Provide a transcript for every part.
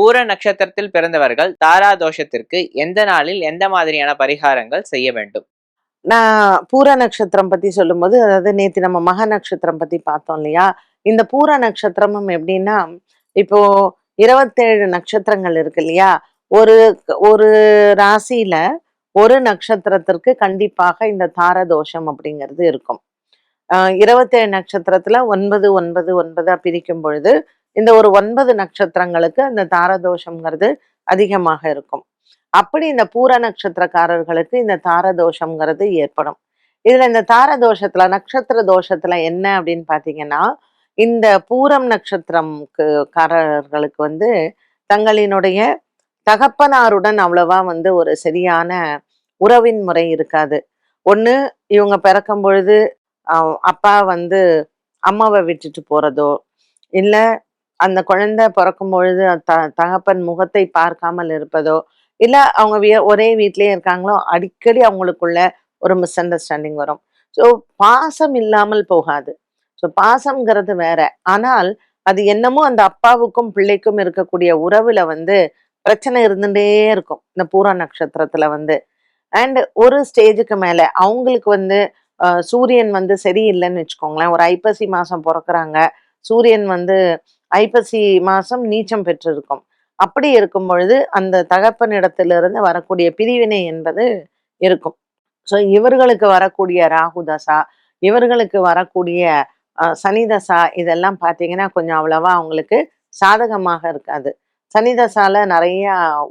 பூர நட்சத்திரத்தில் பிறந்தவர்கள் தாரா தோஷத்திற்கு எந்த நாளில் எந்த மாதிரியான பரிகாரங்கள் செய்ய வேண்டும்? நான் பூர நட்சத்திரம் பத்தி சொல்லும்போது அதாவது நேத்து நம்ம மக நட்சத்திரம் பத்தி பார்த்தோம் இல்லையா? இந்த பூர நட்சத்திரமும் எப்படின்னா இப்போ இருபத்தேழு நட்சத்திரங்கள் இருக்கு இல்லையா? ஒரு ஒரு ராசியில ஒரு நட்சத்திரத்திற்கு கண்டிப்பாக இந்த தாரதோஷம் அப்படிங்கிறது இருக்கும். ஆஹ் இருபத்தேழு நட்சத்திரத்துல ஒன்பது ஒன்பது ஒன்பதா பிரிக்கும் பொழுது இந்த ஒரு ஒன்பது நட்சத்திரங்களுக்கு அந்த தாரதோஷம்ங்கிறது அதிகமாக இருக்கும். அப்படி இந்த பூர நட்சத்திரக்காரர்களுக்கு இந்த தாரதோஷம்ங்கிறது ஏற்படும். இதுல இந்த தாரதோஷத்துல நட்சத்திர தோஷத்துல என்ன அப்படின்னு பாத்தீங்கன்னா இந்த பூரம் நட்சத்திரம்க்கு காரர்களுக்கு வந்து தங்களினுடைய தகப்பனாருடன் அவ்வளவா வந்து ஒரு சரியான உறவின் முறை இருக்காது. ஒண்ணு இவங்க பிறக்கும் பொழுது அப்பா வந்து அம்மாவை விட்டுட்டு போறதோ இல்லை அந்த குழந்தை பிறக்கும் பொழுது த தகப்பன் முகத்தை பார்க்காமல் இருப்பதோ இல்லை அவங்க ஒரே வீட்லேயே இருக்காங்களோ அடிக்கடி அவங்களுக்குள்ள ஒரு மிஸ் அண்டர்ஸ்டாண்டிங் வரும். ஸோ பாசம் இல்லாமல் போகாது. ஸோ பாசம்ங்கிறது வேற. ஆனால் அது என்னமோ அந்த அப்பாவுக்கும் பிள்ளைக்கும் இருக்கக்கூடிய உறவுல வந்து பிரச்சனை இருந்துட்டே இருக்கும் இந்த பூரா நட்சத்திரத்துல வந்து. அண்ட் ஒரு ஸ்டேஜுக்கு மேல அவங்களுக்கு வந்து சூரியன் வந்து சரியில்லைன்னு வச்சுக்கோங்களேன். ஒரு ஐப்பசி மாசம் பிறக்குறாங்க. சூரியன் வந்து ஐப்பசி மாசம் நீச்சம் பெற்றிருக்கும். அப்படி இருக்கும் பொழுது அந்த தகப்பனிடத்திலிருந்து வரக்கூடிய பிரிவினை என்பது இருக்கும். ஸோ இவர்களுக்கு வரக்கூடிய ராகு தசா இவர்களுக்கு வரக்கூடிய அஹ், சனி தசா இதெல்லாம் பார்த்தீங்கன்னா கொஞ்சம் அவ்வளவா அவங்களுக்கு சாதகமாக இருக்காது. சனி தசால நிறைய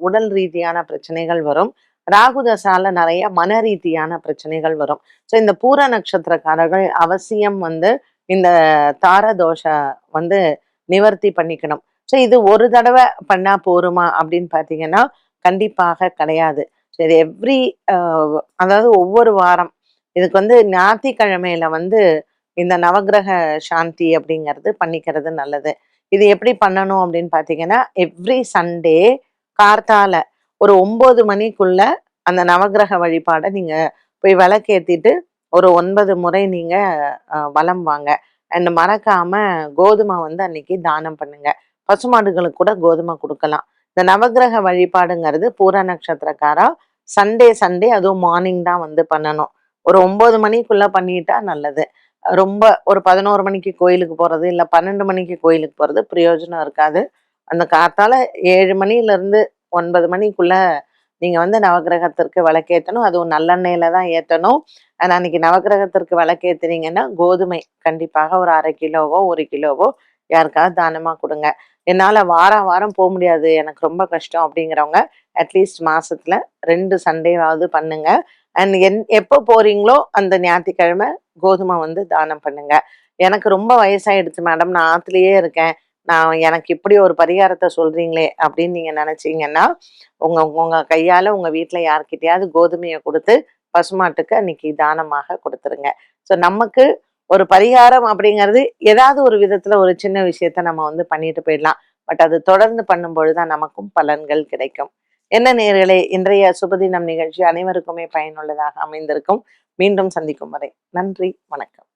உடல் ரீதியான பிரச்சனைகள் வரும். ராகு தசால நிறைய மன ரீதியான பிரச்சனைகள் வரும். ஸோ இந்த பூர நட்சத்திரக்காரர்கள் அவசியம் வந்து இந்த தார தோஷ வந்து நிவர்த்தி பண்ணிக்கணும். ஸோ இது ஒரு தடவை பண்ணா போருமா அப்படின்னு பார்த்தீங்கன்னா கண்டிப்பாக கிடையாது. ஸோ இது எவ்ரி அதாவது ஒவ்வொரு வாரம். இதுக்கு வந்து ஞாயிற்றுக்கிழமையில வந்து இந்த நவக்கிரக சாந்தி அப்படிங்கிறது பண்ணிக்கிறது நல்லது. இது எப்படி பண்ணணும் அப்படின்னு பார்த்தீங்கன்னா எவ்ரி சண்டே கார்த்தால ஒரு ஒன்பது மணிக்குள்ள அந்த நவக்கிரக வழிபாடை நீங்க போய் விளக்கேற்றிட்டு ஒரு ஒன்பது முறை நீங்க வலம் வாங்க. அண்ட் மறக்காம கோதுமை வந்து அன்னைக்கு தானம் பண்ணுங்க. பசுமாடுகளுக்கு கூட கோதுமை கொடுக்கலாம். இந்த நவக்கிரக வழிபாடுங்கிறது பூர நட்சத்திரக்காரா சண்டே சண்டே அதுவும் மார்னிங் தான் வந்து பண்ணணும். ஒரு ஒன்பது மணிக்குள்ள பண்ணிட்டா நல்லது. ரொம்ப ஒரு பதினோரு மணிக்கு கோயிலுக்கு போறது இல்லை பன்னெண்டு மணிக்கு கோயிலுக்கு போறது பிரயோஜனம் இருக்காது. அந்த காத்தால ஏழு மணில இருந்து ஒன்பது மணிக்குள்ள நீங்கள் வந்து நவக்கிரகத்திற்கு விளக்கேற்றணும். அதுவும் நல்லெண்ணெயில் தான் ஏற்றணும். ஆனால் அன்னைக்கு நவக்கிரகத்திற்கு விளக்கேத்துனீங்கன்னா கோதுமை கண்டிப்பாக ஒரு அரை கிலோவோ ஒரு கிலோவோ யாருக்காவது தானமாக கொடுங்க. என்னால் வாரம் வாரம் போக முடியாது. எனக்கு ரொம்ப கஷ்டம் அப்படிங்கிறவங்க அட்லீஸ்ட் மாதத்தில் ரெண்டு சண்டேவாவது பண்ணுங்க. அண்ட் என் எப்போ போகிறீங்களோ அந்த ஞாயிற்றுக்கிழமை கோதுமை வந்து தானம் பண்ணுங்க. எனக்கு ரொம்ப வயசாகிடுச்சு மேடம். நான் ஆற்றுலேயே இருக்கேன். நான் எனக்கு இப்படி ஒரு பரிகாரத்தை சொல்றீங்களே அப்படின்னு நீங்க நினைச்சீங்கன்னா உங்க உங்க கையால உங்க வீட்டுல யார்கிட்டயாவது கோதுமையை கொடுத்து பசுமாட்டுக்கு அன்னைக்கு தானமாக கொடுத்துருங்க. ஸோ நமக்கு ஒரு பரிகாரம் அப்படிங்கிறது ஏதாவது ஒரு விதத்துல ஒரு சின்ன விஷயத்த நம்ம வந்து பண்ணிட்டு போயிடலாம். பட் அது தொடர்ந்து பண்ணும்பொழுது தான் நமக்கும் பலன்கள் கிடைக்கும். என்ன நேர்களே இன்றைய சுபதினம் நிகழ்ச்சி அனைவருக்குமே பயனுள்ளதாக அமைந்திருக்கும். மீண்டும் சந்திக்கும் வரை நன்றி வணக்கம்.